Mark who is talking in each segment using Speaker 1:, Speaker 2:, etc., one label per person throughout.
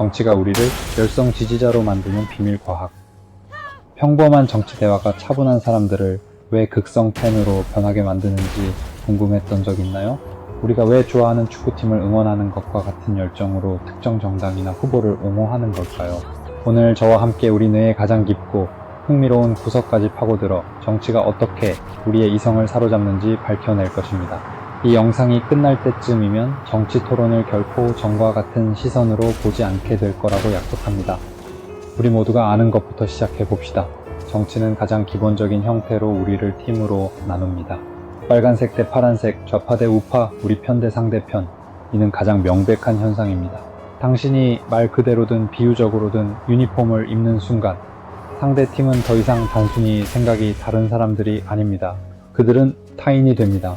Speaker 1: 정치가 우리를 열성 지지자로 만드는 비밀 과학. 평범한 정치 대화가 차분한 사람들을 왜 극성 팬으로 변하게 만드는지 궁금했던 적 있나요? 우리가 왜 좋아하는 축구팀을 응원하는 것과 같은 열정으로 특정 정당이나 후보를 옹호하는 걸까요? 오늘 저와 함께 우리 뇌의 가장 깊고 흥미로운 구석까지 파고들어 정치가 어떻게 우리의 이성을 사로잡는지 밝혀낼 것입니다. 이 영상이 끝날 때쯤이면 정치 토론을 결코 전과 같은 시선으로 보지 않게 될 거라고 약속합니다. 우리 모두가 아는 것부터 시작해 봅시다. 정치는 가장 기본적인 형태로 우리를 팀으로 나눕니다. 빨간색 대 파란색, 좌파 대 우파, 우리 편 대 상대편. 이는 가장 명백한 현상입니다. 당신이 말 그대로든 비유적으로든 유니폼을 입는 순간 상대 팀은 더 이상 단순히 생각이 다른 사람들이 아닙니다. 그들은 타인이 됩니다.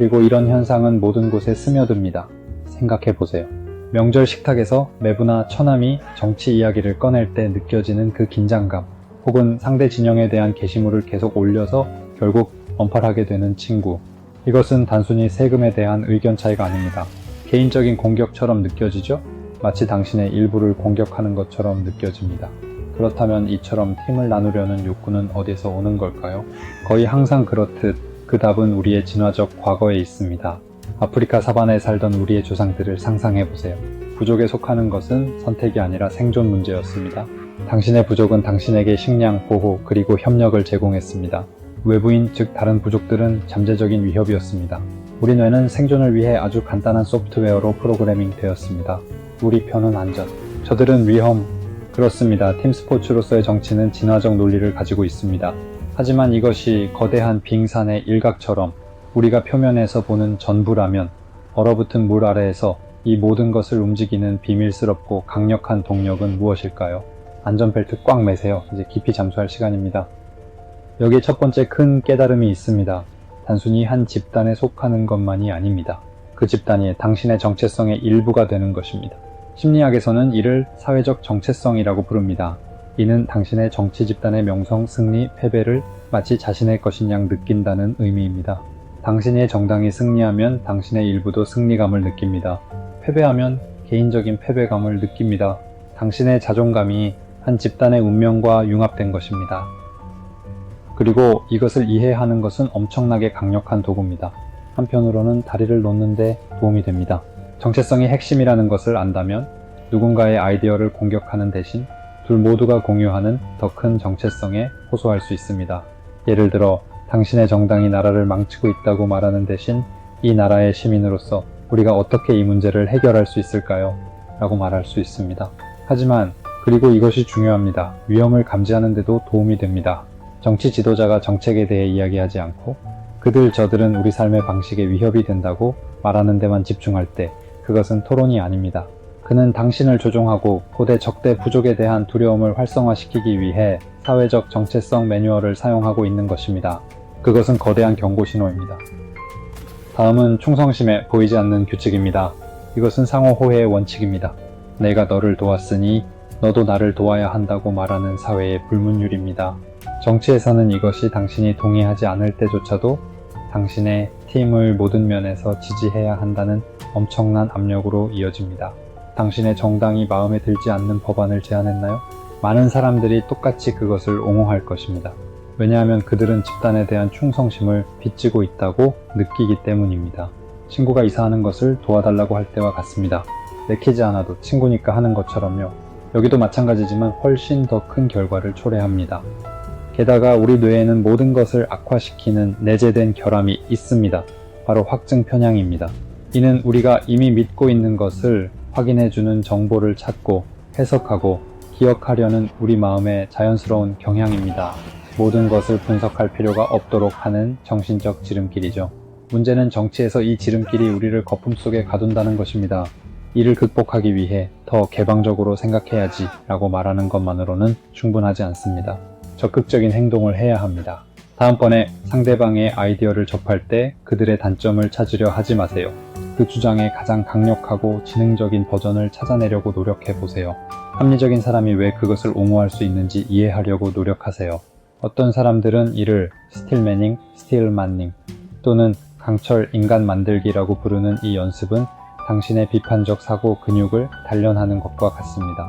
Speaker 1: 그리고 이런 현상은 모든 곳에 스며듭니다. 생각해 보세요. 명절 식탁에서 매부나 처남이 정치 이야기를 꺼낼 때 느껴지는 그 긴장감, 혹은 상대 진영에 대한 게시물을 계속 올려서 결국 언팔하게 되는 친구. 이것은 단순히 세금에 대한 의견 차이가 아닙니다. 개인적인 공격처럼 느껴지죠? 마치 당신의 일부를 공격하는 것처럼 느껴집니다. 그렇다면 이처럼 팀을 나누려는 욕구는 어디서 오는 걸까요? 거의 항상 그렇듯 그 답은 우리의 진화적 과거에 있습니다. 아프리카 사반에 살던 우리의 조상들을 상상해 보세요. 부족에 속하는 것은 선택이 아니라 생존 문제였습니다. 당신의 부족은 당신에게 식량, 보호, 그리고 협력을 제공했습니다. 외부인, 즉 다른 부족들은 잠재적인 위협이었습니다. 우리 뇌는 생존을 위해 아주 간단한 소프트웨어로 프로그래밍 되었습니다. 우리 편은 안전. 저들은 위험. 그렇습니다. 팀 스포츠로서의 정치는 진화적 논리를 가지고 있습니다. 하지만 이것이 거대한 빙산의 일각처럼 우리가 표면에서 보는 전부라면 얼어붙은 물 아래에서 이 모든 것을 움직이는 비밀스럽고 강력한 동력은 무엇일까요? 안전벨트 꽉 매세요. 이제 깊이 잠수할 시간입니다. 여기에 첫 번째 큰 깨달음이 있습니다. 단순히 한 집단에 속하는 것만이 아닙니다. 그 집단이 당신의 정체성의 일부가 되는 것입니다. 심리학에서는 이를 사회적 정체성이라고 부릅니다. 이는 당신의 정치 집단의 명성, 승리, 패배를 마치 자신의 것인 양 느낀다는 의미입니다. 당신의 정당이 승리하면 당신의 일부도 승리감을 느낍니다. 패배하면 개인적인 패배감을 느낍니다. 당신의 자존감이 한 집단의 운명과 융합된 것입니다. 그리고 이것을 이해하는 것은 엄청나게 강력한 도구입니다. 한편으로는 다리를 놓는데 도움이 됩니다. 정체성이 핵심이라는 것을 안다면 누군가의 아이디어를 공격하는 대신 둘 모두가 공유하는 더 큰 정체성에 호소할 수 있습니다. 예를 들어 당신의 정당이 나라를 망치고 있다고 말하는 대신 이 나라의 시민으로서 우리가 어떻게 이 문제를 해결할 수 있을까요? 라고 말할 수 있습니다. 하지만 그리고 이것이 중요합니다. 위험을 감지하는데도 도움이 됩니다. 정치 지도자가 정책에 대해 이야기하지 않고 그들 저들은 우리 삶의 방식에 위협이 된다고 말하는 데만 집중할 때 그것은 토론이 아닙니다. 그는 당신을 조종하고 고대 적대 부족에 대한 두려움을 활성화시키기 위해 사회적 정체성 매뉴얼을 사용하고 있는 것입니다. 그것은 거대한 경고 신호입니다. 다음은 충성심에 보이지 않는 규칙입니다. 이것은 상호 호혜의 원칙입니다. 내가 너를 도왔으니 너도 나를 도와야 한다고 말하는 사회의 불문율입니다. 정치에서는 이것이 당신이 동의하지 않을 때조차도 당신의 팀을 모든 면에서 지지해야 한다는 엄청난 압력으로 이어집니다. 당신의 정당이 마음에 들지 않는 법안을 제안했나요? 많은 사람들이 똑같이 그것을 옹호할 것입니다. 왜냐하면 그들은 집단에 대한 충성심을 빚지고 있다고 느끼기 때문입니다. 친구가 이사하는 것을 도와달라고 할 때와 같습니다. 내키지 않아도 친구니까 하는 것처럼요. 여기도 마찬가지지만 훨씬 더 큰 결과를 초래합니다. 게다가 우리 뇌에는 모든 것을 악화시키는 내재된 결함이 있습니다. 바로 확증 편향입니다. 이는 우리가 이미 믿고 있는 것을 확인해주는 정보를 찾고 해석하고 기억하려는 우리 마음의 자연스러운 경향입니다. 모든 것을 분석할 필요가 없도록 하는 정신적 지름길이죠. 문제는 정치에서 이 지름길이 우리를 거품 속에 가둔다는 것입니다. 이를 극복하기 위해 더 개방적으로 생각해야지 라고 말하는 것만으로는 충분하지 않습니다. 적극적인 행동을 해야 합니다. 다음번에 상대방의 아이디어를 접할 때 그들의 단점을 찾으려 하지 마세요. 그 주장의 가장 강력하고 지능적인 버전을 찾아내려고 노력해 보세요. 합리적인 사람이 왜 그것을 옹호할 수 있는지 이해하려고 노력하세요. 어떤 사람들은 이를 스틸매닝, 스틸만닝 또는 강철 인간 만들기라고 부르는 이 연습은 당신의 비판적 사고 근육을 단련하는 것과 같습니다.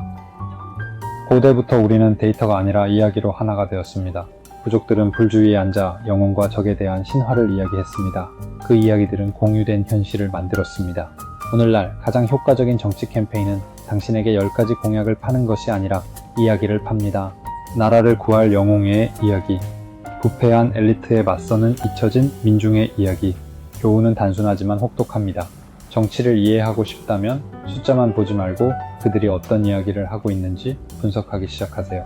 Speaker 1: 고대부터 우리는 데이터가 아니라 이야기로 하나가 되었습니다. 부족들은 불 주위에 앉아 영혼과 적에 대한 신화를 이야기했습니다. 그 이야기들은 공유된 현실을 만들었습니다. 오늘날 가장 효과적인 정치 캠페인은 당신에게 10가지 공약을 파는 것이 아니라 이야기를 팝니다. 나라를 구할 영웅의 이야기, 부패한 엘리트에 맞서는 잊혀진 민중의 이야기. 교훈은 단순하지만 혹독합니다. 정치를 이해하고 싶다면 숫자만 보지 말고 그들이 어떤 이야기를 하고 있는지 분석하기 시작하세요.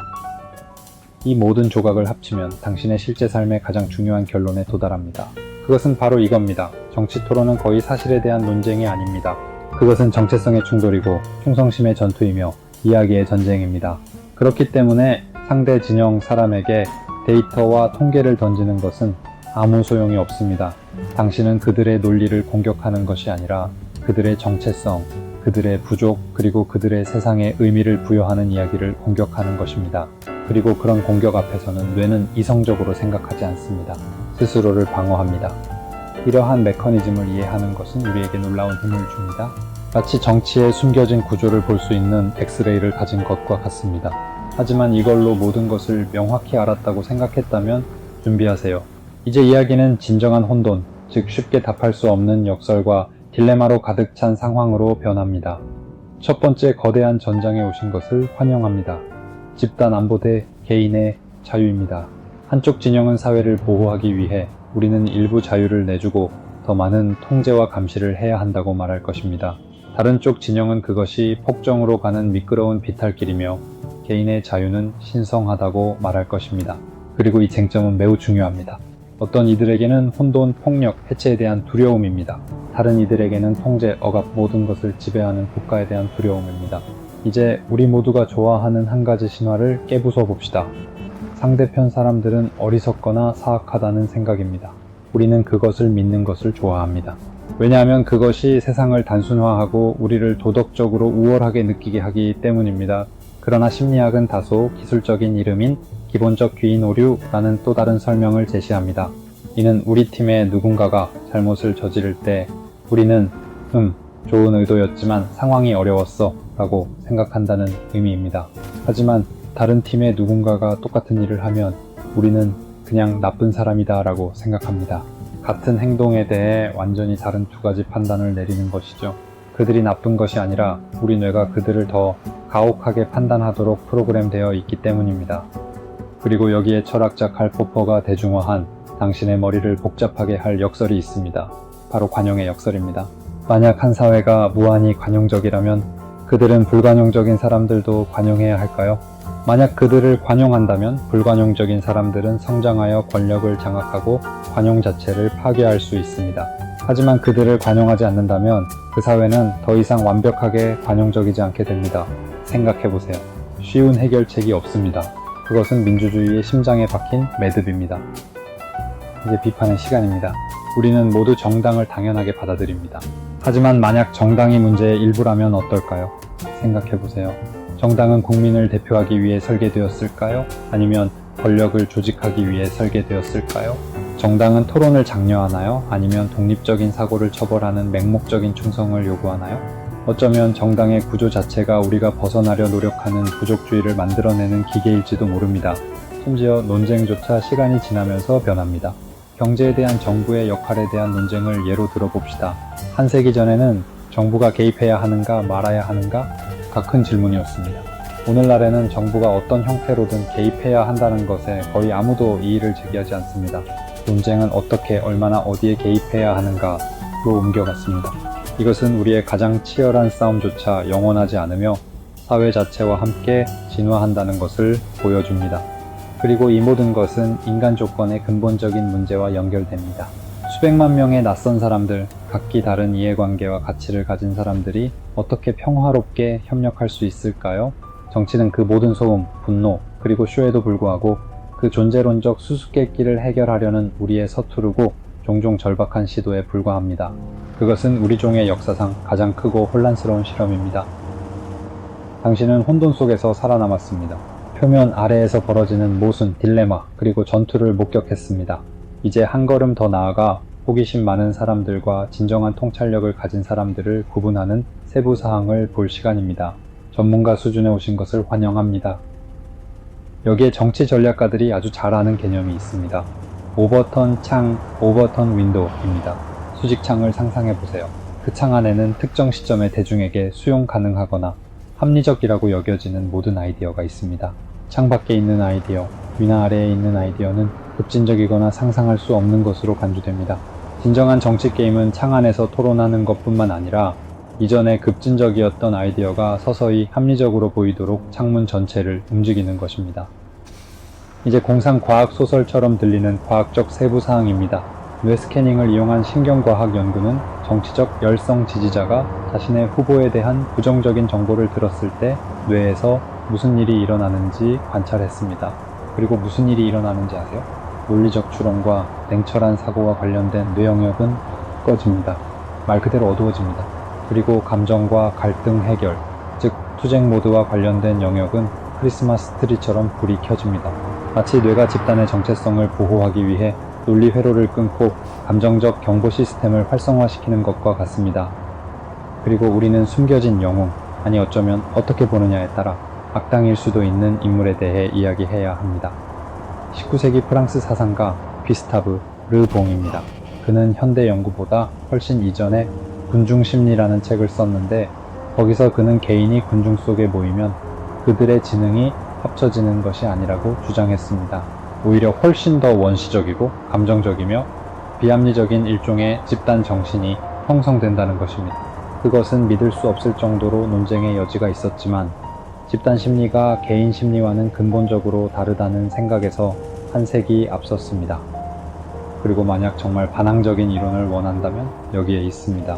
Speaker 1: 이 모든 조각을 합치면 당신의 실제 삶의 가장 중요한 결론에 도달합니다. 그것은 바로 이겁니다. 정치 토론은 거의 사실에 대한 논쟁이 아닙니다. 그것은 정체성의 충돌이고 충성심의 전투이며 이야기의 전쟁입니다. 그렇기 때문에 상대 진영 사람에게 데이터와 통계를 던지는 것은 아무 소용이 없습니다. 당신은 그들의 논리를 공격하는 것이 아니라 그들의 정체성, 그들의 부족, 그리고 그들의 세상에 의미를 부여하는 이야기를 공격하는 것입니다. 그리고 그런 공격 앞에서는 뇌는 이성적으로 생각하지 않습니다. 스스로를 방어합니다. 이러한 메커니즘을 이해하는 것은 우리에게 놀라운 힘을 줍니다. 마치 정치의 숨겨진 구조를 볼 수 있는 엑스레이를 가진 것과 같습니다. 하지만 이걸로 모든 것을 명확히 알았다고 생각했다면 준비하세요. 이제 이야기는 진정한 혼돈, 즉 쉽게 답할 수 없는 역설과 딜레마로 가득 찬 상황으로 변합니다. 첫 번째 거대한 전장에 오신 것을 환영합니다. 집단 안보 대 개인의 자유입니다. 한쪽 진영은 사회를 보호하기 위해 우리는 일부 자유를 내주고 더 많은 통제와 감시를 해야 한다고 말할 것입니다. 다른 쪽 진영은 그것이 폭정으로 가는 미끄러운 비탈길이며 개인의 자유는 신성하다고 말할 것입니다. 그리고 이 쟁점은 매우 중요합니다. 어떤 이들에게는 혼돈, 폭력, 해체에 대한 두려움입니다. 다른 이들에게는 통제, 억압 모든 것을 지배하는 국가에 대한 두려움입니다. 이제 우리 모두가 좋아하는 한 가지 신화를 깨부숴 봅시다. 상대편 사람들은 어리석거나 사악하다는 생각입니다. 우리는 그것을 믿는 것을 좋아합니다. 왜냐하면 그것이 세상을 단순화하고 우리를 도덕적으로 우월하게 느끼게 하기 때문입니다. 그러나 심리학은 다소 기술적인 이름인 기본적 귀인 오류라는 또 다른 설명을 제시합니다. 이는 우리 팀의 누군가가 잘못을 저지를 때 우리는 음, 좋은 의도였지만 상황이 어려웠어 라고 생각한다는 의미입니다. 하지만 다른 팀의 누군가가 똑같은 일을 하면 우리는 그냥 나쁜 사람이다 라고 생각합니다. 같은 행동에 대해 완전히 다른 두 가지 판단을 내리는 것이죠. 그들이 나쁜 것이 아니라 우리 뇌가 그들을 더 가혹하게 판단하도록 프로그램되어 있기 때문입니다. 그리고 여기에 철학자 칼 포퍼가 대중화한 당신의 머리를 복잡하게 할 역설이 있습니다. 바로 관용의 역설입니다. 만약 한 사회가 무한히 관용적이라면 그들은 불관용적인 사람들도 관용해야 할까요? 만약 그들을 관용한다면 불관용적인 사람들은 성장하여 권력을 장악하고 관용 자체를 파괴할 수 있습니다. 하지만 그들을 관용하지 않는다면 그 사회는 더 이상 완벽하게 관용적이지 않게 됩니다. 생각해보세요. 쉬운 해결책이 없습니다. 그것은 민주주의의 심장에 박힌 매듭입니다. 이제 비판의 시간입니다. 우리는 모두 정당을 당연하게 받아들입니다. 하지만 만약 정당이 문제의 일부라면 어떨까요? 생각해보세요. 정당은 국민을 대표하기 위해 설계되었을까요? 아니면 권력을 조직하기 위해 설계되었을까요? 정당은 토론을 장려하나요? 아니면 독립적인 사고를 처벌하는 맹목적인 충성을 요구하나요? 어쩌면 정당의 구조 자체가 우리가 벗어나려 노력하는 부족주의를 만들어내는 기계일지도 모릅니다. 심지어 논쟁조차 시간이 지나면서 변합니다. 경제에 대한 정부의 역할에 대한 논쟁을 예로 들어봅시다. 한 세기 전에는 정부가 개입해야 하는가 말아야 하는가 가 큰 질문이었습니다. 오늘날에는 정부가 어떤 형태로든 개입해야 한다는 것에 거의 아무도 이의를 제기하지 않습니다. 논쟁은 어떻게 얼마나 어디에 개입해야 하는가로 옮겨갔습니다. 이것은 우리의 가장 치열한 싸움조차 영원하지 않으며 사회 자체와 함께 진화한다는 것을 보여줍니다. 그리고 이 모든 것은 인간 조건의 근본적인 문제와 연결됩니다. 수백만 명의 낯선 사람들, 각기 다른 이해관계와 가치를 가진 사람들이 어떻게 평화롭게 협력할 수 있을까요? 정치는 그 모든 소음, 분노, 그리고 쇼에도 불구하고 그 존재론적 수수께끼를 해결하려는 우리의 서투르고 종종 절박한 시도에 불과합니다. 그것은 우리 종의 역사상 가장 크고 혼란스러운 실험입니다. 당신은 혼돈 속에서 살아남았습니다. 표면 아래에서 벌어지는 모순, 딜레마, 그리고 전투를 목격했습니다. 이제 한 걸음 더 나아가 호기심 많은 사람들과 진정한 통찰력을 가진 사람들을 구분하는 세부 사항을 볼 시간입니다. 전문가 수준에 오신 것을 환영합니다. 여기에 정치 전략가들이 아주 잘 아는 개념이 있습니다. 오버턴 창, 오버턴 윈도우입니다. 수직창을 상상해 보세요. 그 창 안에는 특정 시점에 대중에게 수용 가능하거나 합리적이라고 여겨지는 모든 아이디어가 있습니다. 창 밖에 있는 아이디어, 위나 아래에 있는 아이디어는 급진적이거나 상상할 수 없는 것으로 간주됩니다. 진정한 정치 게임은 창 안에서 토론하는 것뿐만 아니라 이전에 급진적이었던 아이디어가 서서히 합리적으로 보이도록 창문 전체를 움직이는 것입니다. 이제 공상 과학 소설처럼 들리는 과학적 세부 사항입니다. 뇌 스캐닝을 이용한 신경과학 연구는 정치적 열성 지지자가 자신의 후보에 대한 부정적인 정보를 들었을 때 뇌에서 무슨 일이 일어나는지 관찰했습니다. 그리고 무슨 일이 일어나는지 아세요? 논리적 추론과 냉철한 사고와 관련된 뇌 영역은 꺼집니다. 말 그대로 어두워집니다. 그리고 감정과 갈등 해결, 즉 투쟁 모드와 관련된 영역은 크리스마스 트리처럼 불이 켜집니다. 마치 뇌가 집단의 정체성을 보호하기 위해 논리 회로를 끊고 감정적 경보 시스템을 활성화시키는 것과 같습니다. 그리고 우리는 숨겨진 영웅, 아니 어쩌면 어떻게 보느냐에 따라 악당일 수도 있는 인물에 대해 이야기해야 합니다. 19세기 프랑스 사상가 귀스타브 르봉입니다. 그는 현대 연구보다 훨씬 이전에 군중 심리라는 책을 썼는데 거기서 그는 개인이 군중 속에 모이면 그들의 지능이 합쳐지는 것이 아니라고 주장했습니다. 오히려 훨씬 더 원시적이고 감정적이며 비합리적인 일종의 집단 정신이 형성된다는 것입니다. 그것은 믿을 수 없을 정도로 논쟁의 여지가 있었지만 집단 심리가 개인 심리와는 근본적으로 다르다는 생각에서 한 세기 앞섰습니다. 그리고 만약 정말 반항적인 이론을 원한다면 여기에 있습니다.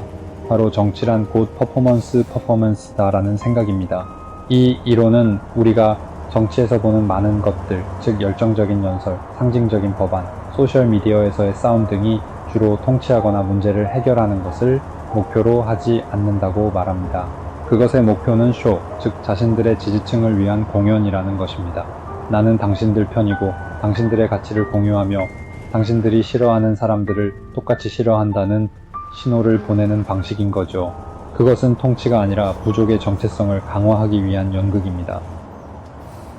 Speaker 1: 바로 정치란 곧 퍼포먼스 퍼포먼스다라는 생각입니다. 이 이론은 우리가 정치에서 보는 많은 것들, 즉 열정적인 연설, 상징적인 법안, 소셜미디어에서의 싸움 등이 주로 통치하거나 문제를 해결하는 것을 목표로 하지 않는다고 말합니다. 그것의 목표는 쇼, 즉 자신들의 지지층을 위한 공연이라는 것입니다. 나는 당신들 편이고 당신들의 가치를 공유하며 당신들이 싫어하는 사람들을 똑같이 싫어한다는 신호를 보내는 방식인 거죠. 그것은 통치가 아니라 부족의 정체성을 강화하기 위한 연극입니다.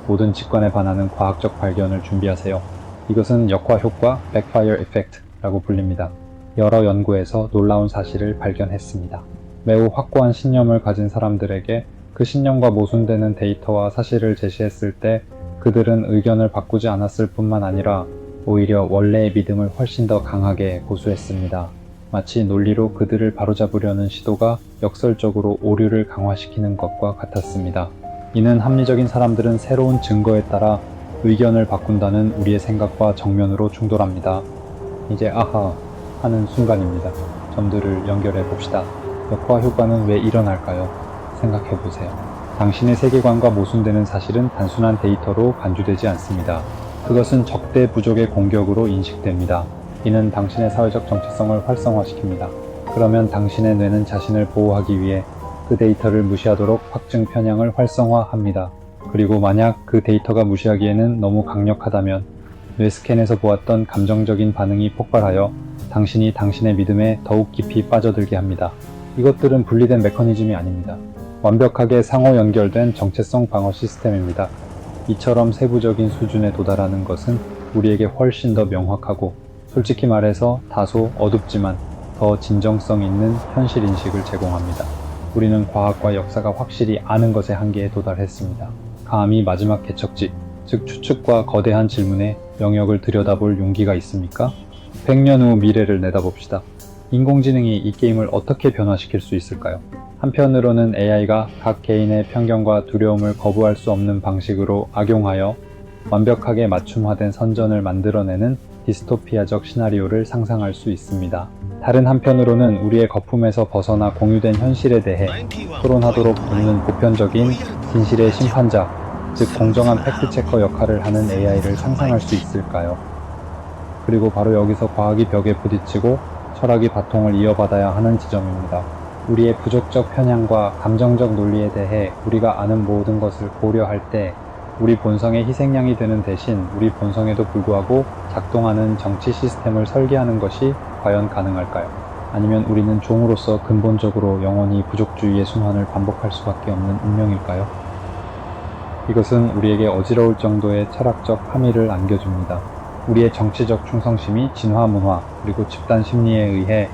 Speaker 1: 모든 직관에 반하는 과학적 발견을 준비하세요. 이것은 역화 효과, backfire effect라고 불립니다. 여러 연구에서 놀라운 사실을 발견했습니다. 매우 확고한 신념을 가진 사람들에게 그 신념과 모순되는 데이터와 사실을 제시했을 때 그들은 의견을 바꾸지 않았을 뿐만 아니라 오히려 원래의 믿음을 훨씬 더 강하게 고수했습니다. 마치 논리로 그들을 바로잡으려는 시도가 역설적으로 오류를 강화시키는 것과 같았습니다. 이는 합리적인 사람들은 새로운 증거에 따라 의견을 바꾼다는 우리의 생각과 정면으로 충돌합니다. 이제 아하 하는 순간입니다. 점들을 연결해 봅시다. 역화 효과는 왜 일어날까요? 생각해 보세요. 당신의 세계관과 모순되는 사실은 단순한 데이터로 간주되지 않습니다. 그것은 적대 부족의 공격으로 인식됩니다. 이는 당신의 사회적 정체성을 활성화시킵니다. 그러면 당신의 뇌는 자신을 보호하기 위해 그 데이터를 무시하도록 확증 편향을 활성화합니다. 그리고 만약 그 데이터가 무시하기에는 너무 강력하다면 뇌 스캔에서 보았던 감정적인 반응이 폭발하여 당신이 당신의 믿음에 더욱 깊이 빠져들게 합니다. 이것들은 분리된 메커니즘이 아닙니다. 완벽하게 상호 연결된 정체성 방어 시스템입니다. 이처럼 세부적인 수준에 도달하는 것은 우리에게 훨씬 더 명확하고 솔직히 말해서 다소 어둡지만 더 진정성 있는 현실 인식을 제공합니다. 우리는 과학과 역사가 확실히 아는 것의 한계에 도달했습니다. 감히 마지막 개척지, 즉 추측과 거대한 질문에 영역을 들여다볼 용기가 있습니까? 100년 후 미래를 내다봅시다. 인공지능이 이 게임을 어떻게 변화시킬 수 있을까요? 한편으로는 AI가 각 개인의 편견과 두려움을 거부할 수 없는 방식으로 악용하여 완벽하게 맞춤화된 선전을 만들어내는 디스토피아적 시나리오를 상상할 수 있습니다. 다른 한편으로는 우리의 거품에서 벗어나 공유된 현실에 대해 토론하도록 돕는 보편적인 진실의 심판자, 즉 공정한 팩트체커 역할을 하는 AI를 상상할 수 있을까요? 그리고 바로 여기서 과학이 벽에 부딪히고 철학이 바통을 이어받아야 하는 지점입니다. 우리의 부족적 편향과 감정적 논리에 대해 우리가 아는 모든 것을 고려할 때 우리 본성의 희생양이 되는 대신 우리 본성에도 불구하고 작동하는 정치 시스템을 설계하는 것이 과연 가능할까요? 아니면 우리는 종으로서 근본적으로 영원히 부족주의의 순환을 반복할 수밖에 없는 운명일까요? 이것은 우리에게 어지러울 정도의 철학적 함의를 안겨줍니다. 우리의 정치적 충성심이 진화 문화 그리고 집단 심리에 의해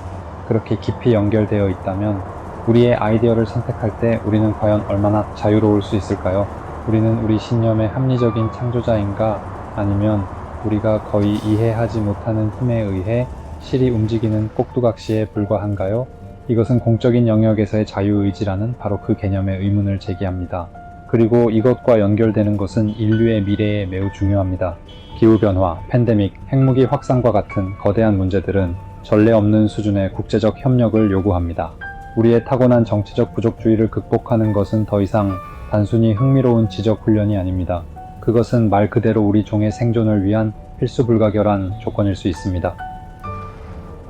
Speaker 1: 그렇게 깊이 연결되어 있다면 우리의 아이디어를 선택할 때 우리는 과연 얼마나 자유로울 수 있을까요? 우리는 우리 신념의 합리적인 창조자인가 아니면 우리가 거의 이해하지 못하는 힘에 의해 실이 움직이는 꼭두각시에 불과한가요? 이것은 공적인 영역에서의 자유의지라는 바로 그 개념의 의문을 제기합니다. 그리고 이것과 연결되는 것은 인류의 미래에 매우 중요합니다. 기후변화, 팬데믹, 핵무기 확산과 같은 거대한 문제들은 전례 없는 수준의 국제적 협력을 요구합니다. 우리의 타고난 정치적 부족주의를 극복하는 것은 더 이상 단순히 흥미로운 지적 훈련이 아닙니다. 그것은 말 그대로 우리 종의 생존을 위한 필수 불가결한 조건일 수 있습니다.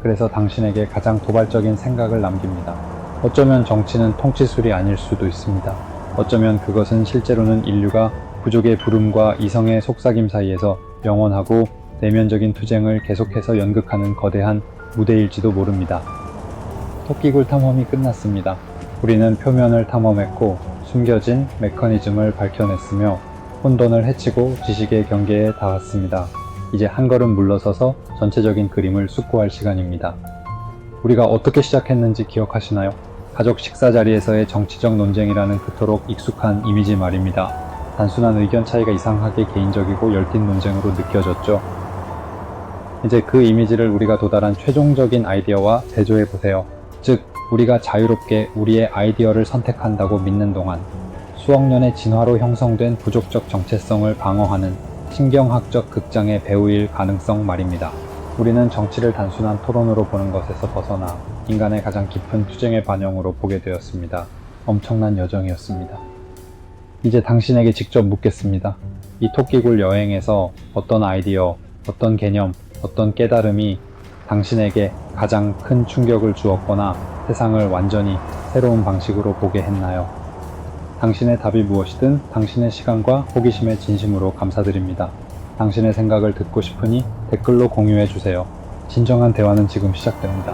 Speaker 1: 그래서 당신에게 가장 도발적인 생각을 남깁니다. 어쩌면 정치는 통치술이 아닐 수도 있습니다. 어쩌면 그것은 실제로는 인류가 부족의 부름과 이성의 속삭임 사이에서 영원하고 내면적인 투쟁을 계속해서 연극하는 거대한 무대일지도 모릅니다. 토끼굴 탐험이 끝났습니다. 우리는 표면을 탐험했고 숨겨진 메커니즘을 밝혀냈으며 혼돈을 해치고 지식의 경계에 닿았습니다. 이제 한 걸음 물러서서 전체적인 그림을 숙고할 시간입니다. 우리가 어떻게 시작했는지 기억하시나요? 가족 식사 자리에서의 정치적 논쟁이라는 그토록 익숙한 이미지 말입니다. 단순한 의견 차이가 이상하게 개인적이고 열띤 논쟁으로 느껴졌죠. 이제 그 이미지를 우리가 도달한 최종적인 아이디어와 대조해 보세요. 즉, 우리가 자유롭게 우리의 아이디어를 선택한다고 믿는 동안 수억 년의 진화로 형성된 부족적 정체성을 방어하는 신경학적 극장의 배우일 가능성 말입니다. 우리는 정치를 단순한 토론으로 보는 것에서 벗어나 인간의 가장 깊은 투쟁의 반영으로 보게 되었습니다. 엄청난 여정이었습니다. 이제 당신에게 직접 묻겠습니다. 이 토끼굴 여행에서 어떤 아이디어, 어떤 개념, 어떤 깨달음이 당신에게 가장 큰 충격을 주었거나 세상을 완전히 새로운 방식으로 보게 했나요? 당신의 답이 무엇이든 당신의 시간과 호기심에 진심으로 감사드립니다. 당신의 생각을 듣고 싶으니 댓글로 공유해 주세요. 진정한 대화는 지금 시작됩니다.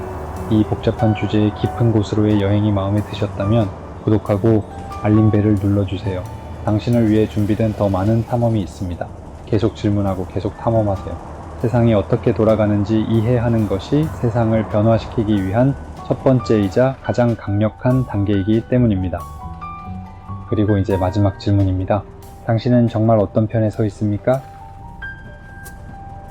Speaker 1: 이 복잡한 주제의 깊은 곳으로의 여행이 마음에 드셨다면 구독하고 알림벨을 눌러주세요. 당신을 위해 준비된 더 많은 탐험이 있습니다. 계속 질문하고 계속 탐험하세요. 세상이 어떻게 돌아가는지 이해하는 것이 세상을 변화시키기 위한 첫 번째이자 가장 강력한 단계이기 때문입니다. 그리고 이제 마지막 질문입니다. 당신은 정말 어떤 편에 서 있습니까?